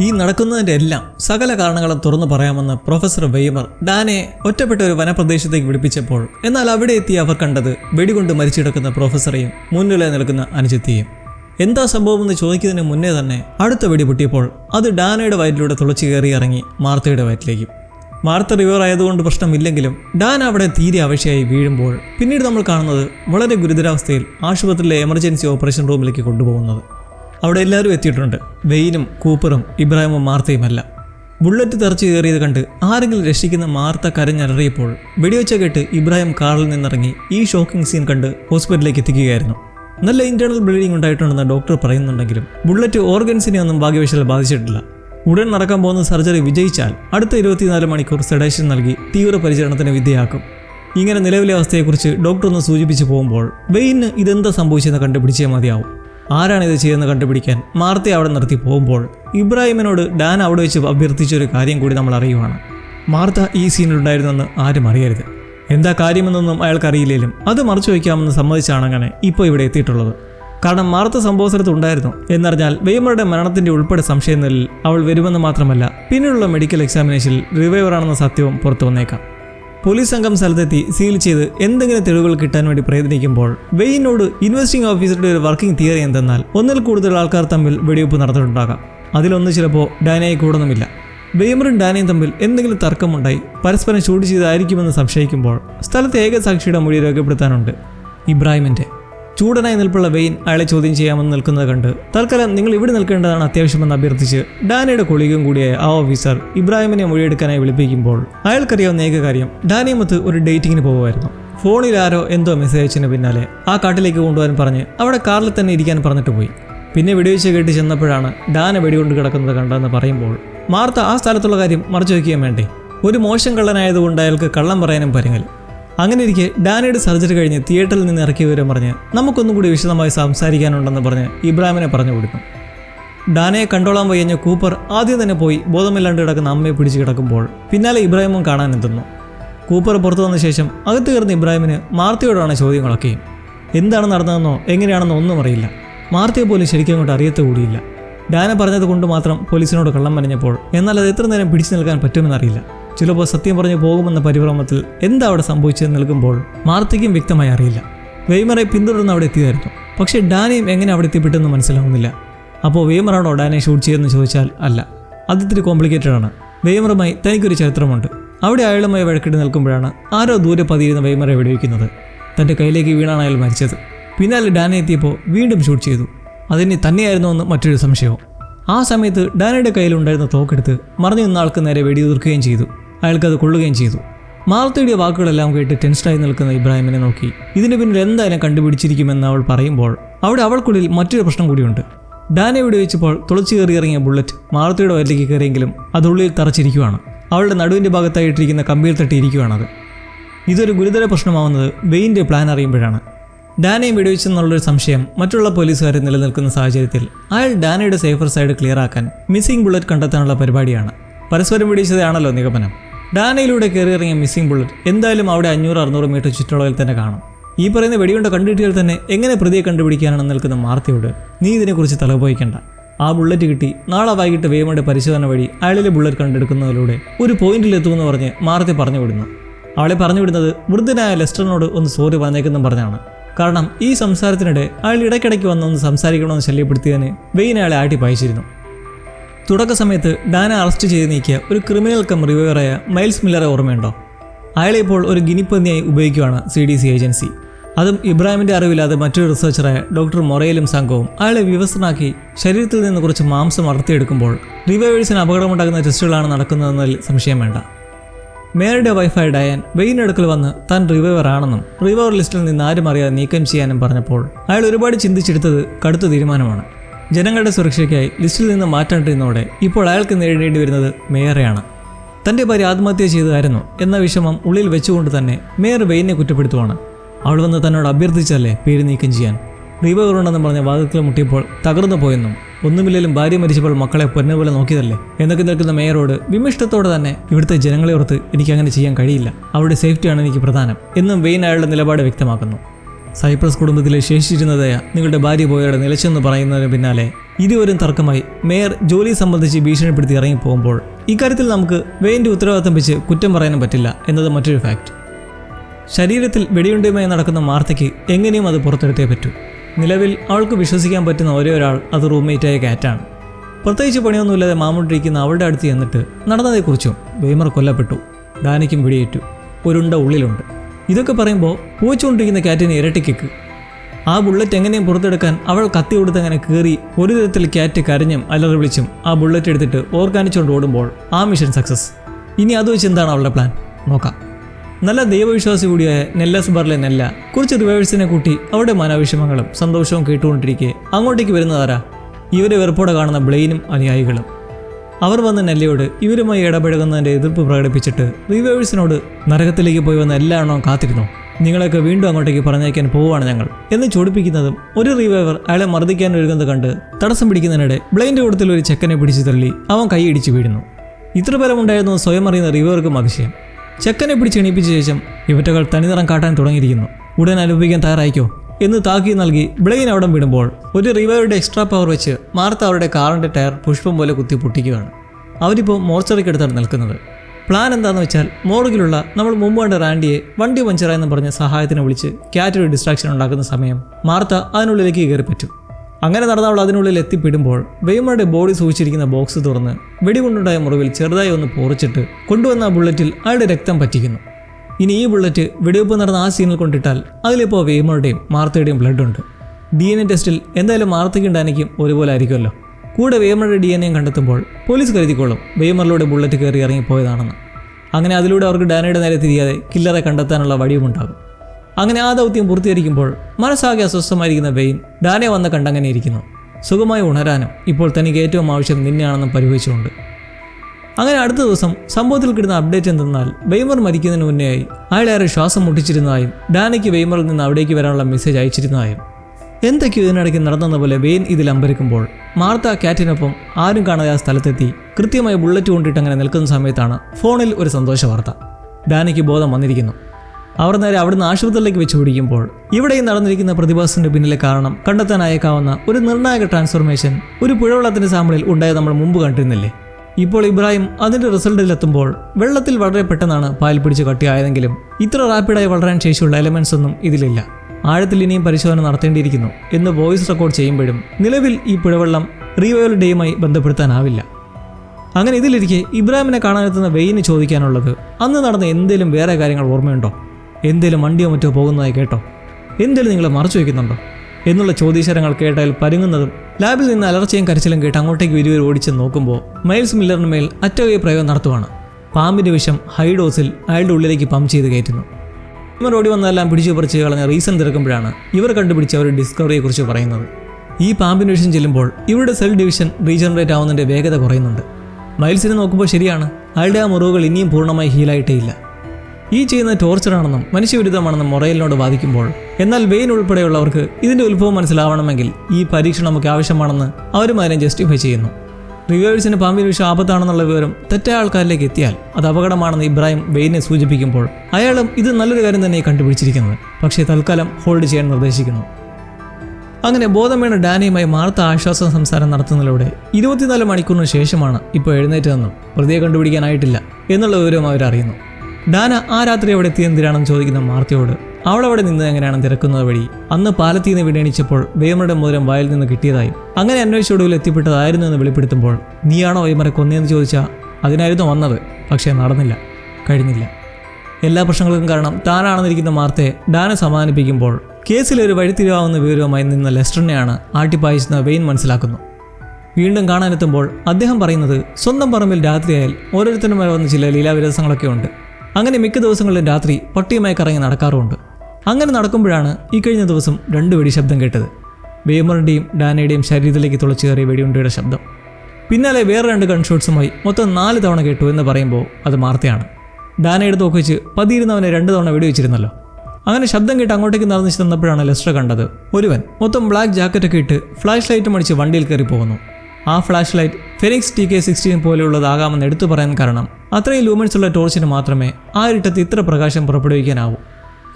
ഈ നടക്കുന്നതിന്റെ എല്ലാം സകല കാരണങ്ങളും തുറന്നു പറയാമെന്ന് പ്രൊഫസർ വെയ്മർ ഡാനെ ഒറ്റപ്പെട്ട ഒരു വനപ്രദേശത്തേക്ക് വിളിപ്പിച്ചപ്പോൾ എന്നാൽ അവിടെ എത്തി അവർ കണ്ടത് വെടികൊണ്ട് മരിച്ചിടക്കുന്ന പ്രൊഫസറെയും മുന്നിലെ നിൽക്കുന്ന അനുജത്തിയും എന്താ സംഭവം എന്ന് ചോദിക്കുന്നതിന് മുന്നേ തന്നെ അടുത്ത വെടി പൊട്ടിയപ്പോൾ അത് ഡാനയുടെ വയറ്റിലൂടെ തുളച്ചു കയറി ഇറങ്ങി മാർത്തയുടെ വയറ്റിലേക്ക്. മാർത്ത റിവർ ആയതുകൊണ്ട് പ്രശ്നമില്ലെങ്കിലും ഡാൻ അവിടെ തീരെ ആവശ്യമായി വീഴുമ്പോൾ പിന്നീട് നമ്മൾ കാണുന്നത് വളരെ ഗുരുതരാവസ്ഥയിൽ ആശുപത്രിയിലെ എമർജൻസി ഓപ്പറേഷൻ റൂമിലേക്ക് കൊണ്ടുപോകുന്നത്. അവിടെ എല്ലാവരും എത്തിയിട്ടുണ്ട്. വെയിനും കൂപ്പറും ഇബ്രാഹിമും മാർത്തയുമല്ല. ബുള്ളറ്റ് തെറച്ചു കയറിയത് കണ്ട് ആരെങ്കിലും രക്ഷിക്കുന്ന മാർത്ത കരഞ്ഞലറിയപ്പോൾ വെടിവെച്ച കേട്ട് ഇബ്രാഹിം കാറിൽ നിന്നിറങ്ങി ഈ ഷോക്കിംഗ് സീൻ കണ്ട് ഹോസ്പിറ്റലിലേക്ക് എത്തിക്കുകയായിരുന്നു. നല്ല ഇന്റേണൽ ബ്ലീഡിംഗ് ഉണ്ടായിട്ടുണ്ടെന്ന് ഡോക്ടർ പറയുന്നുണ്ടെങ്കിലും ബുള്ളറ്റ് ഓർഗൻസിനെ ഒന്നും ഭാഗ്യവശാൽ ബാധിച്ചിട്ടില്ല. ഉടൻ നടക്കാൻ പോകുന്ന സർജറി വിജയിച്ചാൽ അടുത്ത ഇരുപത്തിനാല് മണിക്കൂർ സെഡേഷൻ നൽകി തീവ്രപരിചരണത്തിന് വിധേയാക്കും. ഇങ്ങനെ നിലവിലെ അവസ്ഥയെക്കുറിച്ച് ഡോക്ടർ ഒന്ന് സൂചിപ്പിച്ചു പോകുമ്പോൾ വെയിന് ഇതെന്താ സംഭവിച്ചെന്ന് കണ്ടുപിടിച്ചേ മതിയാവും. ആരാണ് ചെയ്തെന്ന് കണ്ടുപിടിക്കാൻ മാർത്തെ അവിടെ നിർത്തി പോകുമ്പോൾ ഇബ്രാഹിമിനോട് ഡാൻ അവിടെ വെച്ച് അഭ്യർത്ഥിച്ച ഒരു കാര്യം കൂടി നമ്മൾ അറിയുവാണ്. മാർത്ത ഈ സീനിലുണ്ടായിരുന്നെന്ന് ആരും അറിയരുത്. എന്താ കാര്യമെന്നൊന്നും അയാൾക്ക് അറിയില്ലെങ്കിലും അത് മറച്ചു വയ്ക്കാമെന്ന് സമ്മതിച്ചാണ് അങ്ങനെ ഇപ്പോൾ ഇവിടെ എത്തിയിട്ടുള്ളത്. കാരണം മാർത്ത സംഭവ സ്ഥലത്ത് ഉണ്ടായിരുന്നു എന്നറിഞ്ഞാൽ വെയ്മറുടെ മരണത്തിന്റെ ഉൾപ്പെടെ സംശയം നിലയിൽ അവൾ വരുമെന്ന് മാത്രമല്ല പിന്നീടുള്ള മെഡിക്കൽ എക്സാമിനേഷനിൽ റിവൈവർ ആണെന്ന സത്യവും പുറത്തു വന്നേക്കാം. പോലീസ് സംഘം സ്ഥലത്തെത്തി സീൽ ചെയ്ത് എന്തെങ്കിലും തെളിവുകൾ കിട്ടാൻ വേണ്ടി പ്രയത്നിക്കുമ്പോൾ വെയിനോട് ഇൻവെസ്റ്റിംഗ് ഓഫീസറുടെ ഒരു വർക്കിംഗ് തിയറി എന്തെന്നാൽ ഒന്നിൽ കൂടുതൽ ആൾക്കാർ തമ്മിൽ വെടിവെപ്പ് നടന്നിട്ടുണ്ടാകാം. അതിലൊന്ന് ചിലപ്പോൾ ഡാനയെ കൂടുന്നുമില്ല വെയ്മറും ഡാനയും തമ്മിൽ എന്തെങ്കിലും തർക്കമുണ്ടായി പരസ്പരം ഷൂട്ട് ചെയ്തായിരിക്കുമെന്ന് സംശയിക്കുമ്പോൾ സ്ഥലത്തെ ഏക സാക്ഷിയുടെ മൊഴി രേഖപ്പെടുത്താനുണ്ട് ഇബ്രാഹിമിന്റെ. ചൂടനായി നിൽപ്പുള്ള വെയിൻ അയാളെ ചോദ്യം ചെയ്യാമെന്ന് നിൽക്കുന്നത് കണ്ട് തൽക്കാലം നിങ്ങൾ ഇവിടെ നിൽക്കേണ്ടതാണ് അത്യാവശ്യമെന്ന് അഭ്യർത്ഥിച്ച് ഡാനിയുടെ കൊളീഗും കൂടിയായ ആ ഓഫീസർ ഇബ്രാഹിമിനെ മൊഴിയെടുക്കാനായി വിളിപ്പിക്കുമ്പോൾ അയാൾക്കറിയാവുന്ന ഏക കാര്യം ഡാനിയുമൊത്ത് ഒരു ഡേറ്റിങ്ങിന് പോകുമായിരുന്നു. ഫോണിൽ ആരോ എന്തോ മെസ്സേജ് അയച്ചതിന് പിന്നാലെ ആ കാട്ടിലേക്ക് കൊണ്ടുപോകാൻ പറഞ്ഞ് അവിടെ കാറിൽ തന്നെ ഇരിക്കാൻ പറഞ്ഞിട്ട് പോയി. പിന്നെ വെടിവെച്ച് കേട്ട് ചെന്നപ്പോഴാണ് ഡാന വെടികൊണ്ട് കിടക്കുന്നത് കണ്ടതെന്ന് പറയുമ്പോൾ മാർത്ത ആ സ്ഥലത്തുള്ള കാര്യം മറച്ചു വയ്ക്കുകയും വേണ്ടേ? ഒരു മോശം കള്ളനായതുകൊണ്ട് അയാൾക്ക് കള്ളം പറയാനും പരുങ്ങൽ. അങ്ങനെ ഇരിക്കെ ഡാനയുടെ സർജറി കഴിഞ്ഞ് തിയേറ്ററിൽ നിന്ന് ഇറക്കി വിവരം പറഞ്ഞ് നമുക്കൊന്നും കൂടി വിശദമായി സംസാരിക്കാനുണ്ടെന്ന് പറഞ്ഞ് ഇബ്രാഹിമിനെ പറഞ്ഞു കൊടുക്കും. ഡാനയെ കണ്ടോളാൻ വയ്യഞ്ഞ കൂപ്പർ ആദ്യം തന്നെ പോയി ബോധമില്ലാണ്ട് കിടക്കുന്ന അമ്മയെ പിടിച്ച് കിടക്കുമ്പോൾ പിന്നാലെ ഇബ്രാഹിമും കാണാൻ എത്തുന്നു കൂപ്പർ പുറത്തു വന്ന ശേഷം അകത്ത് കയറുന്ന ഇബ്രാഹിമിന് മാർത്തയോടാണ് ചോദ്യങ്ങളൊക്കെയും എന്താണ് നടന്നതെന്നോ എങ്ങനെയാണെന്നോ ഒന്നും അറിയില്ല. മാർത്തയെ പോലും ശരിക്കും അങ്ങോട്ട് അറിയത്തു കൂടിയില്ല. ഡാന പറഞ്ഞത് കൊണ്ട് മാത്രം പോലീസിനോട് കള്ളം പറഞ്ഞപ്പോൾ എന്നാൽ അത് എത്ര നേരം പിടിച്ചു നിൽക്കാൻ പറ്റുമെന്നറിയില്ല ചിലപ്പോൾ സത്യം പറഞ്ഞു പോകുമെന്ന പരിഭ്രമത്തിൽ എന്താ അവിടെ സംഭവിച്ചതെന്ന് നിൽക്കുമ്പോൾ മാർത്തിക്കും വ്യക്തമായി അറിയില്ല. വെയ്മറെ പിന്തുടർന്ന് അവിടെ എത്തിയതായിരുന്നു. പക്ഷേ ഡാനിയും എങ്ങനെ അവിടെ എത്തിപ്പെട്ടെന്ന് മനസ്സിലാവുന്നില്ല. അപ്പോൾ വെയ്മറാണോ ഡാനെ ഷൂട്ട് ചെയ്തെന്ന് ചോദിച്ചാൽ അല്ല. അതിത്തിരി കോംപ്ലിക്കേറ്റഡ് ആണ്. വെയ്മറുമായി തനിക്കൊരു ചരിത്രമുണ്ട്. അവിടെ അയാളുമായി വഴക്കിട്ട് നിൽക്കുമ്പോഴാണ് ആരോ ദൂരെ പതിയിരുന്ന വെയ്മറെ വെടിവെക്കുന്നത്. തന്റെ കയ്യിലേക്ക് വീണാണ് അയാൾ മരിച്ചത്. പിന്നാലെ ഡാനെ എത്തിയപ്പോൾ വീണ്ടും ഷൂട്ട് ചെയ്തു. അതിന് തന്നെയായിരുന്നു എന്ന് മറ്റൊരു സംശയവും. ആ സമയത്ത് ഡാനയുടെ കയ്യിലുണ്ടായിരുന്ന തോക്കെടുത്ത് മറിഞ്ഞു നിന്ന ആൾക്ക് നേരെ വെടിയുതിർക്കുകയും ചെയ്തു. അയാൾക്കത് കൊള്ളുകയും ചെയ്തു. മാർത്തയുടെ വാക്കുകളെല്ലാം കേട്ട് ടെൻസ്ഡായി നിൽക്കുന്ന ഇബ്രാഹിമിനെ നോക്കി. ഇതിന് പിന്നിൽ എന്തായാലും കണ്ടുപിടിച്ചിരിക്കുമെന്ന് അവൾ പറയുമ്പോൾ അവിടെ അവൾക്കുള്ളിൽ മറ്റൊരു പ്രശ്നം കൂടിയുണ്ട്. ഡാനെ വെടിവെച്ചപ്പോൾ തുളച്ചു കയറി ഇറങ്ങിയ ബുള്ളറ്റ് മാർത്തയുടെ വയറ്റിലേക്ക് കയറിയെങ്കിലും അത് ഉള്ളിൽ തറച്ചിരിക്കുവാണ്. അവളുടെ നടുവിന്റെ ഭാഗത്തായി ഇട്ടിരിക്കുന്ന കമ്പിയിൽ തട്ടിയിരിക്കുകയാണത് ഇതൊരു ഗുരുതര പ്രശ്നമാവുന്നത് വെയിന്റെ പ്ലാൻ അറിയുമ്പോഴാണ്. ഡാനയെ വെടിവെച്ചെന്നുള്ളൊരു സംശയം മറ്റുള്ള പോലീസുകാരെ നിലനിൽക്കുന്ന സാഹചര്യത്തിൽ അയാൾ ഡാനയുടെ സേഫർ സൈഡ് ക്ലിയർ ആക്കാൻ മിസ്സിംഗ് ബുള്ളറ്റ് കണ്ടെത്താനുള്ള പരിപാടിയാണ്. പരസ്പരം വെടിവെച്ചതാണല്ലോ നിഗമനം. ഡാനയിലൂടെ കയറിയിറങ്ങിയ മിസ്സിംഗ് ബുള്ളറ്റ് എന്തായാലും അവിടെ അഞ്ഞൂറ് അറുന്നൂറ് മീറ്റർ ചുറ്റളവിൽ തന്നെ കാണും. ഈ പറയുന്ന വെടിയുണ്ട കണ്ടിട്ടിയാൽ തന്നെ എങ്ങനെ പ്രതിയെ കണ്ടുപിടിക്കാനാണെന്ന് നിൽക്കുന്ന മാർത്തയോട് നീ ഇതിനെക്കുറിച്ച് തലപോയിക്കണ്ട ആ ബുള്ളറ്റ് കിട്ടി. നാളെ വൈകിട്ട് വേമയുടെ പരിശോധന വഴി അയാളിലെ ബുള്ളറ്റ് കണ്ടെടുക്കുന്നതിലൂടെ ഒരു പോയിന്റിൽ എത്തുമെന്ന് പറഞ്ഞ് മാർത്തി പറഞ്ഞു വിടുന്നു. അവളെ പറഞ്ഞു വിടുന്നത് വൃദ്ധനായ ലെസ്റ്ററിനോട് ഒന്ന് സോറി പറഞ്ഞേക്കെന്നും പറഞ്ഞാണ്. കാരണം ഈ സംസാരത്തിനിടെ അയാൾ ഇടയ്ക്കിടയ്ക്ക് വന്നൊന്ന് സംസാരിക്കണമെന്ന് ശല്യപ്പെടുത്തിയതിന് വെയിൻ അയാളെ ആട്ടി പായിച്ചിരുന്നു. തുടക്ക സമയത്ത് ഡാന അറസ്റ്റ് ചെയ്ത് നീക്കിയ ഒരു ക്രിമിനൽ കം റിവൈവറായ മൈൽസ് മില്ലറെ ഓർമ്മയുണ്ടോ? അയാളെ ഇപ്പോൾ ഒരു ഗിനിപ്പന്നിയായി ഉപയോഗിക്കുവാണ് സി ഡി സി ഏജൻസി. അതും ഇബ്രാഹിമിന്റെ അറിവില്ലാതെ മറ്റൊരു റിസർച്ചറായ ഡോക്ടർ മൊറയിലും സംഘവും അയാളെ വിവസ്ത്രനാക്കി ശരീരത്തിൽ നിന്ന് കുറച്ച് മാംസം അടർത്തിയെടുക്കുമ്പോൾ റിവൈവേഴ്സിന് അപകടമുണ്ടാകുന്ന ടെസ്റ്റുകളാണ് നടക്കുന്നതെന്നതിൽ സംശയം വേണ്ട. മേയറുടെ വൈഫായ ഡയാൻ വെയിൻ അടുക്കൽ വന്ന് താൻ റിവൈവർ ആണെന്നും റിവൈവർ ലിസ്റ്റിൽ നിന്ന് ആരും അറിയാതെ നീക്കം ചെയ്യാനും പറഞ്ഞപ്പോൾ അയാൾ ഒരുപാട് ചിന്തിച്ചെടുത്തത് കടുത്ത തീരുമാനമാണ്. ജനങ്ങളുടെ സുരക്ഷയ്ക്കായി ലിസ്റ്റിൽ നിന്ന് മാറ്റാണ്ടിരുന്നതോടെ ഇപ്പോൾ അയാൾക്ക് നേരിടേണ്ടി വരുന്നത് മേയറെയാണ്. തന്റെ ഭാര്യ ആത്മഹത്യ ചെയ്തതായിരുന്നു എന്ന വിഷമം ഉള്ളിൽ വെച്ചുകൊണ്ട് തന്നെ മേയർ വെയിനെ കുറ്റപ്പെടുത്തുവാണ്. അവൾ വന്ന് തന്നോട് അഭ്യർത്ഥിച്ചല്ലേ പേര് നീക്കം ചെയ്യാൻ? ഉണ്ടെന്ന് പറഞ്ഞ വാദത്തിൽ മുട്ടിയപ്പോൾ തകർന്നു പോയെന്നും ഒന്നുമില്ലെങ്കിലും ഭാര്യ മരിച്ചപ്പോൾ മക്കളെ പൊന്നുപോലെ നോക്കിയതല്ലേ? എന്നൊക്കെ നിൽക്കുന്ന മേയറോട് വിമിഷ്ടത്തോടെ തന്നെ ഇവിടുത്തെ ജനങ്ങളെ ഓർത്ത് എനിക്ക് അങ്ങനെ ചെയ്യാൻ കഴിയില്ല. അവരുടെ സേഫ്റ്റിയാണ് എനിക്ക് പ്രധാനം എന്നും വെയിൻ അയാളുടെ നിലപാട് വ്യക്തമാക്കുന്നു. സൈപ്രസ് കുടുംബത്തിലെ ശേഷിച്ചിരുന്നതായ നിങ്ങളുടെ ഭാര്യ പോയയുടെ നിലച്ചെന്ന് പറയുന്നതിന് പിന്നാലെ ഇരുവരും തർക്കമായി മേയർ ജോലി സംബന്ധിച്ച് ഭീഷണിപ്പെടുത്തി ഇറങ്ങിപ്പോകുമ്പോൾ ഇക്കാര്യത്തിൽ നമുക്ക് വെയിന്റെ ഉത്തരവാദിത്തം വെച്ച് കുറ്റം പറയാനും പറ്റില്ല എന്നത് മറ്റൊരു ഫാക്റ്റ് ശരീരത്തിൽ വെടിയുണ്ടയുമായി നടക്കുന്ന മാർത്തയ്ക്ക് എങ്ങനെയും അത് പുറത്തെടുത്തേ പറ്റൂ. നിലവിൽ അവൾക്ക് വിശ്വസിക്കാൻ പറ്റുന്ന ഒരേ ഒരാൾ അത് റൂംമേറ്റായ കാറ്റാണ്. പ്രത്യേകിച്ച് പണിയൊന്നുമില്ലാതെ മാമൂട്ടിരിക്കുന്ന അവളുടെ അടുത്ത് ചെന്നിട്ട് നടന്നതേക്കുറിച്ചും വെയ്മർ കൊല്ലപ്പെട്ടു. ഡാനിക്കും വെടിയേറ്റു. ഒരുണ്ട ഉള്ളിലുണ്ട്. ഇതൊക്കെ പറയുമ്പോൾ പൂച്ചുകൊണ്ടിരിക്കുന്ന ഇരട്ടി കിക്ക് ആ ബുള്ളറ്റ് എങ്ങനെയും പുറത്തെടുക്കാൻ അവൾ കത്തി കൊടുത്ത് അങ്ങനെ കീറി ഒരു തരത്തിൽ ക്യാറ്റ് കരഞ്ഞും അലറി വിളിച്ചും ആ ബുള്ളറ്റ് എടുത്തിട്ട് ഓർഗാനിച്ചുകൊണ്ട് ഓടുമ്പോൾ ആ മിഷൻ സക്സസ് ഇനി അത് വെച്ച് എന്താണ് അവളുടെ പ്ലാൻ നോക്കാം. നല്ല ദൈവവിശ്വാസി കൂടിയായ നെല്ലസ് ബർലെ നെല്ല കുറച്ച് റിവേഴ്സിനെ കൂട്ടി അവരുടെ മനോവിഷമങ്ങളും സന്തോഷവും കേട്ടുകൊണ്ടിരിക്കെ അങ്ങോട്ടേക്ക് വരുന്നതാരാ? ഇവരെ വെറുപ്പോടെ കാണുന്ന ബ്ലെയിനും അനുയായികളും. അവർ വന്ന് നെല്ലയോട് ഇവരുമായി ഇടപഴകുന്നതിന്റെ എതിർപ്പ് പ്രകടിപ്പിച്ചിട്ട് റിവേഴ്സിനോട് നരകത്തിലേക്ക് പോയി വന്ന എല്ലാ എണ്ണവും കാത്തിരുന്നു. നിങ്ങളെയൊക്കെ വീണ്ടും അങ്ങോട്ടേക്ക് പറഞ്ഞയക്കാൻ പോവുകയാണ് ഞങ്ങൾ എന്ന് ചോടിപ്പിക്കുന്നതും ഒരു റിവൈവർ അയാളെ മർദ്ദിക്കാൻ ഒഴുകുന്നത് കണ്ട് തടസ്സം പിടിക്കുന്നതിനിടെ ബ്ലൈൻഡ് കൂടത്തിൽ ഒരു ചെക്കനെ പിടിച്ചു തള്ളി അവൻ കൈയിടിച്ച് വീഴുന്നു. ഇത്ര ബലമുണ്ടായിരുന്നു സ്വയം അറിയുന്ന റിവൈവർക്ക് അതിശയം. ചെക്കനെ പിടിച്ച് എണീപ്പിച്ച ശേഷം ഇവറ്റകൾ തനിനിറം കാട്ടാൻ തുടങ്ങിയിരിക്കുന്നു. ഉടൻ അനുഭവിക്കാൻ തയ്യാറായിക്കോ? എന്ന് താക്കി നൽകി ബ്ലെയിൻ അവിടം വിടുമ്പോൾ ഒരു റിവൈവറുടെ എക്സ്ട്രാ പവർ വെച്ച് മാർത്ത അവരുടെ കാറിന്റെ ടയർ പുഷ്പം പോലെ കുത്തി പൊട്ടിക്കുകയാണ്. അവരിപ്പോൾ മോർച്ചറിക്കടുത്താണ് നിൽക്കുന്നത്. പ്ലാൻ എന്താണെന്ന് വെച്ചാൽ മോർഗിലുള്ള നമ്മൾ മുമ്പ് കണ്ട റാൻഡിയെ വണ്ടി എന്ന് പറഞ്ഞ സഹായത്തിനെ വിളിച്ച് ക്യാറ്റ് ഒരു ഡിസ്ട്രാക്ഷൻ ഉണ്ടാക്കുന്ന സമയം മാർത്ത അതിനുള്ളിലേക്ക് കയറി പറ്റും അങ്ങനെ നടന്ന അവൾ അതിനുള്ളിൽ എത്തിപ്പെടുമ്പോൾ വെയ്മറുടെ ബോഡി സൂക്ഷിച്ചിരിക്കുന്ന ബോക്സ് തുറന്ന് വെടികൊണ്ടുണ്ടായ മുറിവിൽ ചെറുതായി ഒന്ന് പോറിച്ചിട്ട് കൊണ്ടുവന്ന ബുള്ളറ്റിൽ അയാളുടെ രക്തം പറ്റിക്കുന്നു. ഇനി ഈ ബുള്ളറ്റ് വെടിവെപ്പ് നടന്ന ആ സീനിൽ കൊണ്ടിട്ടാൽ അതിലിപ്പോൾ വെയ്മറുടെയും മാർത്തയുടെയും ബ്ലഡ് ഉണ്ട്. ഡി എൻ എ ടെസ്റ്റിൽ എന്തായാലും മാർത്തയ്ക്കും ഡാനിക്കും ഒരുപോലെ ആയിരിക്കുമല്ലോ. കൂടെ വേമറുടെ ഡി എൻ എയും കണ്ടെത്തുമ്പോൾ പോലീസ് കരുതിക്കോളും വേമറിലൂടെ ബുള്ളറ്റ് കയറി ഇറങ്ങിപ്പോയതാണെന്ന്. അങ്ങനെ അതിലൂടെ അവർക്ക് ഡാനയുടെ നേരെ തിരിയാതെ കില്ലറെ കണ്ടെത്താനുള്ള വഴിയുമുണ്ടാകും. അങ്ങനെ ആ ദൗത്യം പൂർത്തീകരിക്കുമ്പോൾ മനസ്സാകെ അസ്വസ്ഥമായിരിക്കുന്ന വെയിൻ ഡാനെ വന്ന് കണ്ടങ്ങനെ ഇരിക്കുന്നു. സുഖമായി ഉണരാനും ഇപ്പോൾ തനിക്ക് ഏറ്റവും ആവശ്യം നിന്നെയാണെന്നും പരിഭവിച്ചുകൊണ്ട് അങ്ങനെ അടുത്ത ദിവസം സംഭവത്തിൽ കിട്ടുന്ന അപ്ഡേറ്റ് എന്തെന്നാൽ വെയ്മർ മരിക്കുന്നതിന് മുന്നേയായി. അയാളേറെ ശ്വാസം മുട്ടിച്ചിരുന്നതായും ഡാനയ്ക്ക് വെയ്മറിൽ നിന്ന് അവിടേക്ക് വരാനുള്ള മെസ്സേജ് അയച്ചിരുന്നതായും. എന്തൊക്കെയോ ഇതിനിടയ്ക്ക് നടന്നെന്ന പോലെ വെയിൻ ഇതിൽ അമ്പരിക്കുമ്പോൾ മാർത്ത കാറ്റിനൊപ്പം ആരും കാണാതെ ആ സ്ഥലത്തെത്തി കൃത്യമായി ബുള്ളറ്റ് കൊണ്ടിട്ട് അങ്ങനെ നിൽക്കുന്ന സമയത്താണ് ഫോണിൽ ഒരു സന്തോഷ വാർത്ത. ഡാനയ്ക്ക് ബോധം വന്നിരിക്കുന്നു. അവർ നേരെ അവിടുന്ന് ആശുപത്രിയിലേക്ക് വെച്ച് പിടിക്കുമ്പോൾ ഇവിടെയും നടന്നിരിക്കുന്ന പ്രതിഭാസത്തിന്റെ പിന്നിലെ കാരണം കണ്ടെത്താനായേക്കാവുന്ന ഒരു നിർണായക ട്രാൻസ്ഫോർമേഷൻ ഒരു പുഴവെള്ളത്തിന്റെ സാമ്പിളിൽ ഉണ്ടായത് നമ്മൾ മുമ്പ് കണ്ടിരുന്നില്ലേ? ഇപ്പോൾ ഇബ്രാഹിം അതിന്റെ റിസൾട്ടിലെത്തുമ്പോൾ വെള്ളത്തിൽ വളരെ പെട്ടെന്നാണ് പാൽ പിടിച്ച് കട്ടിയായതെങ്കിലും ഇത്ര റാപ്പിഡായി വളരാൻ ശേഷിയുള്ള എലമെന്റ്സ് ഒന്നും ഇതിലില്ല. ആഴത്തിൽ ഇനിയും പരിശോധന നടത്തേണ്ടിയിരിക്കുന്നു എന്ന് വോയിസ് റെക്കോർഡ് ചെയ്യുമ്പോഴും നിലവിൽ ഈ പുഴവെള്ളം റീവയോൾ ഡേയുമായി ബന്ധപ്പെടുത്താനാവില്ല. അങ്ങനെ ഇതിലിരിക്കെ ഇബ്രാഹിമിനെ കാണാനെത്തുന്ന വെയിന് ചോദിക്കാനുള്ളത് അന്ന് നടന്ന എന്തേലും വേറെ കാര്യങ്ങൾ ഓർമ്മയുണ്ടോ? എന്തേലും വണ്ടിയോ മറ്റോ പോകുന്നതായി കേട്ടോ? എന്തേലും നിങ്ങളെ മറച്ചു വയ്ക്കുന്നുണ്ടോ? എന്നുള്ള ചോദ്യശരങ്ങൾ കേട്ടാൽ പരുങ്ങുന്നതും ലാബിൽ നിന്ന് അലർച്ചയും കരച്ചിലും കേട്ട് അങ്ങോട്ടേക്ക് ഇരുവർ ഓടിച്ച് നോക്കുമ്പോൾ മൈൽസ് മില്ലറിന് മേൽ അറ്റകൈ പ്രയോഗം നടത്തുവാണ്. പാമ്പിന്റെ വിഷം ഹൈ ഡോസിൽ അയാളുടെ ഉള്ളിലേക്ക് പമ്പ് ചെയ്ത് കയറ്റുന്നു. ഇവർ ഓടി വന്നതെല്ലാം പിടിച്ചു പറിച്ച് കളഞ്ഞ റീസൺ തിരക്കുമ്പോഴാണ് ഇവർ കണ്ടുപിടിച്ച ഒരു ഡിസ്കവറിയെക്കുറിച്ച് പറയുന്നത്. ഈ പാമ്പിന് വിഷം ചെല്ലുമ്പോൾ ഇവരുടെ സെൽ ഡിവിഷൻ റീജനറേറ്റ് ആവുന്നതിന്റെ വേഗത കുറയുന്നുണ്ട്. മൈൽസിനെ നോക്കുമ്പോൾ ശരിയാണ് അയാളുടെ ആ മുറിവുകൾ ഇനിയും പൂർണമായി ഹീലായിട്ടേ ഇല്ല. ഈ ചെയ്യുന്ന ടോർച്ചറാണെന്നും മനുഷ്യവിരുദ്ധമാണെന്നും മൊറയിലിനോട് വാദിക്കുമ്പോൾ എന്നാൽ വെയിൻ ഉൾപ്പെടെയുള്ളവർക്ക് ഇതിന്റെ ഉത്ഭവം മനസ്സിലാവണമെങ്കിൽ ഈ പരീക്ഷണം നമുക്ക് ആവശ്യമാണെന്ന് അവരും അതിനെ ജസ്റ്റിഫൈ ചെയ്യുന്നു. റിവേഴ്സിന് പാമ്പിൻ വിഷം ആപത്താണെന്നുള്ള വിവരം തെറ്റായ ആൾക്കാരിലേക്ക് എത്തിയാൽ അത് അപകടമാണെന്ന് ഇബ്രാഹിം വെയിനെ സൂചിപ്പിക്കുമ്പോൾ അയാളും ഇത് നല്ലൊരു കാര്യം തന്നെ കണ്ടുപിടിച്ചിരിക്കുന്നത്. പക്ഷേ തൽക്കാലം ഹോൾഡ് ചെയ്യാൻ നിർദ്ദേശിക്കുന്നു. അങ്ങനെ ബോധം ഡാനിയുമായി മാർത്ത ആശ്വാസ സംസാരം നടത്തുന്നതിലൂടെ ഇരുപത്തിനാല് മണിക്കൂറിന് ശേഷമാണ് ഇപ്പോൾ എഴുന്നേറ്റതെന്നും പ്രതിയെ കണ്ടുപിടിക്കാനായിട്ടില്ല എന്നുള്ള വിവരം അവരറിയുന്നു. ഡാന ആ രാത്രി അവിടെ എത്തിയെന്തിനാണെന്ന് ചോദിക്കുന്ന മാർത്തയോട് അവളവിടെ നിന്ന് എങ്ങനെയാണ് തിരക്കുന്നത് വഴി? അന്ന് പാലത്തിൽ നിന്ന് വിടേണിച്ചപ്പോൾ വേമറുടെ മോതിരം വായിൽ നിന്ന് കിട്ടിയതായും. അങ്ങനെ അന്വേഷിച്ചൊടുവിൽ എത്തിപ്പെട്ടതായിരുന്നു എന്ന് വെളിപ്പെടുത്തുമ്പോൾ നീയാണോ വൈമറെ കൊന്നതെന്ന് ചോദിച്ചാൽ അതിനായിരുന്നു വന്നത് പക്ഷേ നടന്നില്ല കഴിഞ്ഞില്ല. എല്ലാ പ്രശ്നങ്ങൾക്കും കാരണം താനാണെന്നിരിക്കുന്ന മാർത്തയെ ഡാന സമാധാനിപ്പിക്കുമ്പോൾ കേസിൽ ഒരു വഴിത്തിരിവാവുന്ന വിവരവുമായി നിന്ന ലെസ്റ്ററിനെയാണ് ആട്ടിപ്പായിച്ചെന്ന് വെയിൻ മനസ്സിലാക്കുന്നു. വീണ്ടും കാണാനെത്തുമ്പോൾ അദ്ദേഹം പറയുന്നത് സ്വന്തം പറമ്പിൽ രാത്രിയായാൽ ഓരോരുത്തരുമായി വന്ന ചില ലീലാവിരസങ്ങളൊക്കെ ഉണ്ട്. അങ്ങനെ മിക്ക ദിവസങ്ങളിലും രാത്രി പട്ടിയുമായി കറങ്ങി നടക്കാറുമുണ്ട്. അങ്ങനെ നടക്കുമ്പോഴാണ് ഈ കഴിഞ്ഞ ദിവസം രണ്ട് വെടി ശബ്ദം കേട്ടത്. വേമറിന്റെയും ഡാനയുടെയും ശരീരത്തിലേക്ക് തുളച്ചു കയറിയ വെടിയുണ്ടയുടെ ശബ്ദം. പിന്നാലെ വേറെ രണ്ട് ഗൺഷോട്ട്സുമായി മൊത്തം നാല് തവണ കേട്ടു എന്ന് പറയുമ്പോൾ അത് മാർത്തയാണ്. ഡാനയുടെ തോക്ക് വെച്ച് പതിയിരുന്നവനെ രണ്ട് തവണ വെടിവെച്ചിരുന്നല്ലോ. അങ്ങനെ ശബ്ദം കേട്ട് അങ്ങോട്ടേക്ക് നടന്നു ചെന്നപ്പോഴാണ് ലെസ്റ്റർ കണ്ടത്. ഒരുവൻ മൊത്തം ബ്ലാക്ക് ജാക്കറ്റൊക്കെ ഇട്ട് ഫ്ലാഷ് ലൈറ്റ് അടിച്ച് വണ്ടിയിൽ കയറി പോകുന്നു ആ flash light Fenix T K sixteen പോലെയുള്ളതാകാമെന്ന് എടുത്തു പറയാൻ കാരണം അത്രയും ലൂമൻസ് ഉള്ള ടോർച്ചിന് മാത്രമേ ആ ഇരുട്ടത്ത് ഇത്ര പ്രകാശം പുറപ്പെടുവിക്കാനാവൂ.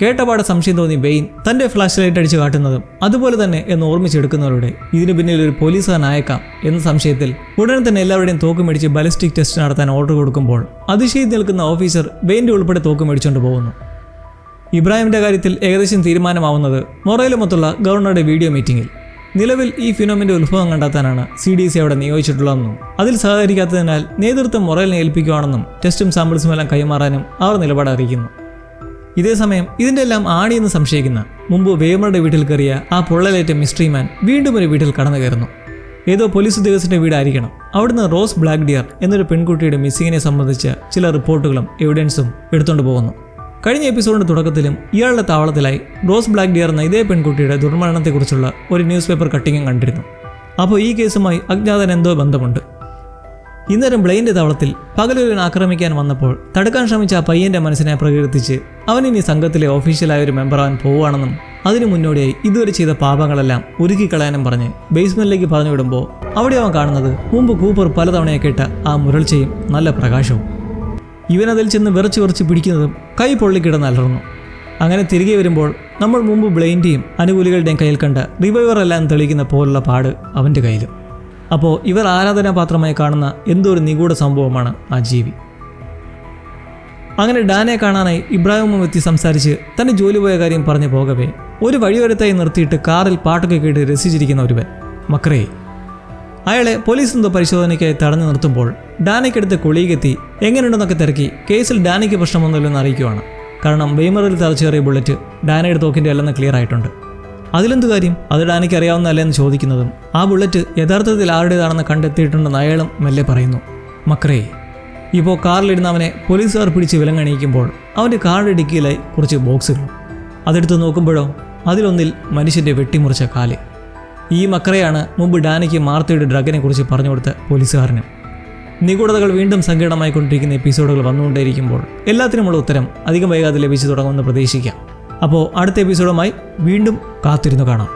കേട്ടപാടെ സംശയം തോന്നി ബെയിൻ തന്റെ ഫ്ലാഷ് ലൈറ്റ് അടിച്ച് കാട്ടുന്നതും അതുപോലെ തന്നെ എന്ന് ഓർമ്മിച്ചെടുക്കുന്നവരുടെ ഇതിനു പിന്നിൽ ഒരു പോലീസുകാരനായേക്കാം എന്ന സംശയത്തിൽ ഉടനെ തന്നെ എല്ലാവരുടെയും തോക്ക് മേടിച്ച് ബാലിസ്റ്റിക് ടെസ്റ്റ് നടത്താൻ ഓർഡർ കൊടുക്കുമ്പോൾ അതിശയിൽ നിൽക്കുന്ന ഓഫീസർ ബെയിന്റെ ഉൾപ്പെടെ തോക്ക് മേടിച്ചുകൊണ്ട് പോകുന്നു. ഇബ്രാഹിമിന്റെ കാര്യത്തിൽ ഏകദേശം തീരുമാനമാവുന്നത് മൊറയിലുമൊത്തുള്ള ഗവർണറുടെ വീഡിയോ മീറ്റിംഗിൽ നിലവിൽ ഈ ഫിനോമിന്റെ ഉത്ഭവം കണ്ടെത്താനാണ് സി ഡി സി അവിടെ നിയോഗിച്ചിട്ടുള്ളതെന്നും അതിൽ സഹകരിക്കാത്തതിനാൽ നേതൃത്വം മൊറലിനെ ഏൽപ്പിക്കുകയാണെന്നും ടെസ്റ്റും സാമ്പിൾസും എല്ലാം കൈമാറാനും അവർ നിലപാട് അറിയിക്കുന്നു. ഇതേസമയം ഇതിന്റെ എല്ലാം ആണിയെന്ന് സംശയിക്കുന്ന മുമ്പ് വേമറുടെ വീട്ടിൽ കയറിയ ആ പൊള്ളലേറ്റ മിസ്റ്ററി മാൻ വീണ്ടും ഒരു വീട്ടിൽ കടന്നു കയറുന്നു. ഏതോ പോലീസ് ഉദ്യോഗസ്ഥന്റെ വീടായിരിക്കണം. അവിടുന്ന് റോസ് ബ്ലാക്ക് ഡിയർ എന്നൊരു പെൺകുട്ടിയുടെ മിസ്സിങ്ങിനെ സംബന്ധിച്ച് ചില റിപ്പോർട്ടുകളും എവിഡൻസും എടുത്തുകൊണ്ട് പോകുന്നു. കഴിഞ്ഞ എപ്പിസോഡിന്റെ തുടക്കത്തിലും ഇയാളുടെ താവളത്തിലായി റോസ് ബ്ലാക്ക് ഡിയർ എന്ന ഇതേ പെൺകുട്ടിയുടെ ദുർമരണത്തെക്കുറിച്ചുള്ള ഒരു ന്യൂസ് പേപ്പർ കട്ടിങ്ങും കണ്ടിരുന്നു. അപ്പോൾ ഈ കേസുമായി അജ്ഞാതൻ എന്തോ ബന്ധമുണ്ട്. ഇന്നേരം ബ്ലെയിന്റെ താവളത്തിൽ പകലൊരുവൻ ആക്രമിക്കാൻ വന്നപ്പോൾ തടുക്കാൻ ശ്രമിച്ച ആ പയ്യന്റെ മനസ്സിനെ പ്രകീർത്തിച്ച് അവൻ ഇനി സംഘത്തിലെ ഓഫീഷ്യലായ ഒരു മെമ്പറാവാൻ പോവുകയാണെന്നും അതിനു മുന്നോടിയായി ഇതുവരെ ചെയ്ത പാപങ്ങളെല്ലാം ഉരുക്കിക്കളയാനും പറഞ്ഞ് ബേസ്മെന്റിലേക്ക് പറഞ്ഞു വിടുമ്പോൾ അവിടെ അവൻ കാണുന്നത് മുമ്പ് കൂപ്പർ പലതവണയെ കേട്ട ആ മുരൾച്ചയും നല്ല പ്രകാശവും. ഇവനതിൽ ചെന്ന് വിറച്ച് വിറച്ച് പിടിക്കുന്നതും കൈ പൊള്ളിക്കിടന്ന് അലർന്നു അങ്ങനെ തിരികെ വരുമ്പോൾ നമ്മൾ മുമ്പ് ബ്ലെയിന്റെയും അനുകൂലികളുടെയും കയ്യിൽ കണ്ട റിവൈവർ എല്ലാം തെളിയിക്കുന്ന പോലുള്ള പാട് അവന്റെ കയ്യിലും. അപ്പോൾ ഇവർ ആരാധനാപാത്രമായി കാണുന്ന എന്തോ ഒരു നിഗൂഢ സംഭവമാണ് ആ ജീവി. അങ്ങനെ ഡാനെ കാണാനായി ഇബ്രാഹിമും എത്തി സംസാരിച്ച് തന്റെ ജോലി പോയ കാര്യം പറഞ്ഞു പോകവേ. ഒരു വഴിയോരത്തായി നിർത്തിയിട്ട് കാറിൽ പാട്ടൊക്കെ കേട്ട് രസിച്ചിരിക്കുന്ന ഒരുവൻ മക്രേ അയാളെ പോലീസ് എന്തോ പരിശോധനയ്ക്കായി തടഞ്ഞു നിർത്തുമ്പോൾ ഡാനയ്ക്കടുത്ത് കുളിയിലെത്തി എങ്ങനെയുണ്ടെന്നൊക്കെ തിരക്കി കേസിൽ ഡാനയ്ക്ക് പ്രശ്നമൊന്നുമില്ലെന്ന് അറിയിക്കുവാണ്. കാരണം ബെയ്മറിൽ തറച്ചേറിയ ബുള്ളറ്റ് ഡാനയുടെ തോക്കിന്റെ അല്ലെന്ന് ക്ലിയർ ആയിട്ടുണ്ട്. അതിലെന്ത് കാര്യം? അത് ഡാനയ്ക്ക് അറിയാവുന്നതല്ലെന്ന് ചോദിക്കുന്നതും ആ ബുള്ളറ്റ് യഥാർത്ഥത്തിൽ ആരുടേതാണെന്ന് കണ്ടെത്തിയിട്ടുണ്ടെന്ന് അയാളും മെല്ലെ പറയുന്നു. മക്രേ ഇപ്പോൾ കാറിലിരുന്ന് അവനെ പോലീസുകാർ പിടിച്ച് വിലങ്ങണിയിക്കുമ്പോൾ അവന്റെ കാറിന്റെ ഡിക്കിയിലായി കുറച്ച് ബോക്സുകൾ. അതെടുത്ത് നോക്കുമ്പോഴോ അതിലൊന്നിൽ മനുഷ്യന്റെ വെട്ടിമുറിച്ച കാൽ. ഈ മക്രയാണ് മുമ്പ് ഡാനിക്ക് മാർത്തയുടെ ഡ്രഗിനെ കുറിച്ച് പറഞ്ഞു കൊടുത്ത പോലീസുകാരനും. നിഗൂഢതകൾ വീണ്ടും സങ്കീർണമായിക്കൊണ്ടിരിക്കുന്ന എപ്പിസോഡുകൾ വന്നുകൊണ്ടേയിരിക്കുമ്പോൾ എല്ലാത്തിനുമുള്ള ഉത്തരം അധികം വൈകാതെ ലഭിച്ചു തുടങ്ങുമെന്ന് പ്രതീക്ഷിക്കാം. അപ്പോൾ അടുത്ത എപ്പിസോഡുമായി വീണ്ടും കാത്തിരുന്നു കാണാം.